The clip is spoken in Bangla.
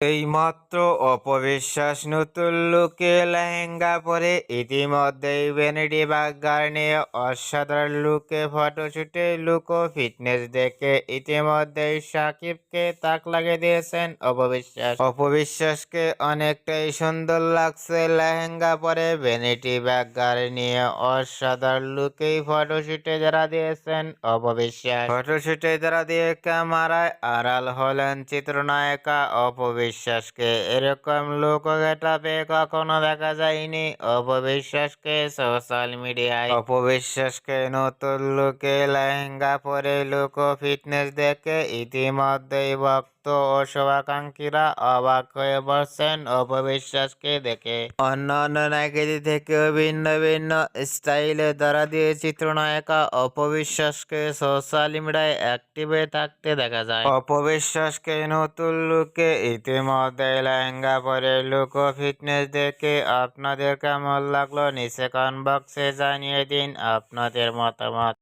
এইমাত্র অপবিশ্বাস নতুন লুকে লেহেঙ্গা পরে ইতিমধ্যেই ভ্যানিটি বাগার নিয়ে অসাধারণ লুকে ফটোশুটে, লুক ও ফিটনেস দেখে ইতিমধ্যেই সাকিবকে তাক লাগিয়ে দিয়েছেন অপবিশ্বাস। অপবিশ্বাসকে অনেকটাই সুন্দর লাগছে লেহেঙ্গা পরে ভ্যানিটি বাগার নিয়ে অসাধারণ লুকেই ফটোশুটে যারা দিয়েছেন অপবিশ্বাস। ফটোশুটে যারা দিয়ে ক্যামেরায় আড়াল হলেন চিত্রনায়িকা অপবিশ্বাসকে এরকম লোক গেটাপে কখনো দেখা যায়নি। অপবিশ্বাসকে সোশ্যাল মিডিয়ায় অপবিশ্বাসকে নতুন লোকে লেহেঙ্গা পরে লোক ফিটনেস দেখে ইতিমধ্যেই ভক্ত ও শুভাকাঙ্ক্ষীরা অবাক হয়ে বসছেন অপবিশ্বাসকে দেখে। অন্যান্য নায়িকাদের থেকেও ভিন্ন ভিন্ন স্টাইলে ধরা দিয়ে চিত্রনায়িকা অপবিশ্বাসকে সোশ্যাল মিডিয়ায় অ্যাক্টিভে থাকতে দেখা যায়। অপবিশ্বাসকে নতুন লুকে ইতিমধ্যে লেহেঙ্গা পরে লুক ও ফিটনেস দেখে আপনাদের কেমন লাগল নিচে কমেন্ট জানিয়ে দিন আপনাদের মতামত।